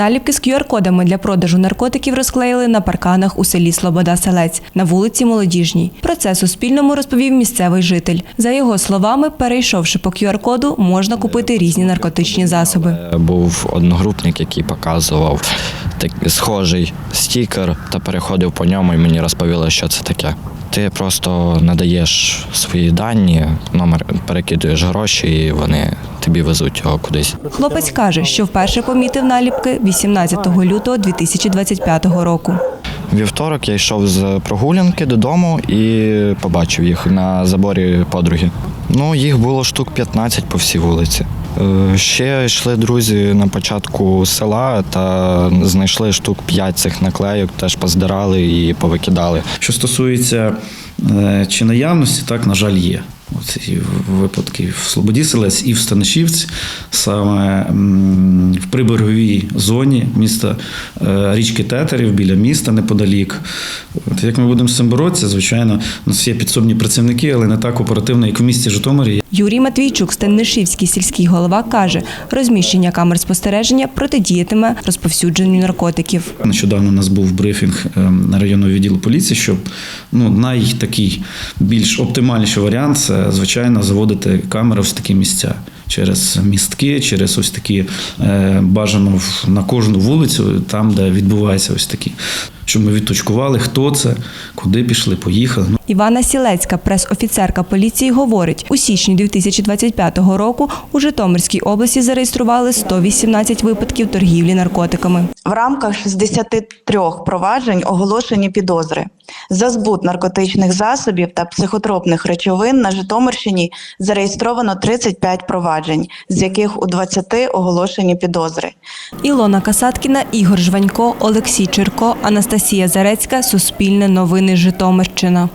Наліпки з QR-кодами для продажу наркотиків розклеїли на парканах у селі Слобода Селець на вулиці Молодіжній. Про це Суспільному розповів місцевий житель. За його словами, перейшовши по QR-коду, можна купити різні наркотичні засоби. Е, Був одногрупник, який показував так, схожий стікер та переходив по ньому і мені розповіли, що це таке. Ти просто надаєш свої дані, номер перекидуєш гроші, і вони тобі везуть його кудись. Хлопець каже, що вперше помітив наліпки 18 лютого 2025 року. Вівторок я йшов з прогулянки додому і побачив їх на заборі подруги. Ну, їх було штук 15 по всій вулиці. Е, Ще йшли друзі на початку села та знайшли штук 5 цих наклейок, теж поздирали і повикидали. Що стосується е, чи наявності, так, на жаль, є. Ці випадки в Слободі Селець і в Станишівці, саме в приберговій зоні міста е, річки Тетерів біля міста неподалік. От як ми будемо з цим боротися, звичайно, у нас є підсобні працівники, але не так оперативно, як у місті Житомирі. Юрій Матвійчук, Стемнишівський сільський голова, каже, розміщення камер спостереження протидіятиме розповсюдженню наркотиків. Нещодавно у нас був брифінг ем, районного відділу поліції, що ну, найтакий більш оптимальніший варіант це, звичайно, заводити камери в такі місця. Через містки, через ось такі е, бажано на кожну вулицю, там, де відбуваються ось такі. Щоб ми відточкували, хто це, куди пішли, поїхали. Ну, Івана Сілецька, прес-офіцерка поліції, говорить, у січні 2025 року у Житомирській області зареєстрували 118 випадків торгівлі наркотиками. В рамках 63 проваджень оголошені підозри. За збут наркотичних засобів та психотропних речовин на Житомирщині зареєстровано 35 проваджень, з яких у 20 оголошені підозри. Ілона Касаткіна, Ігор Жванько, Олексій Чирко, Анастасія Зарецька, Суспільне новини Житомирщина.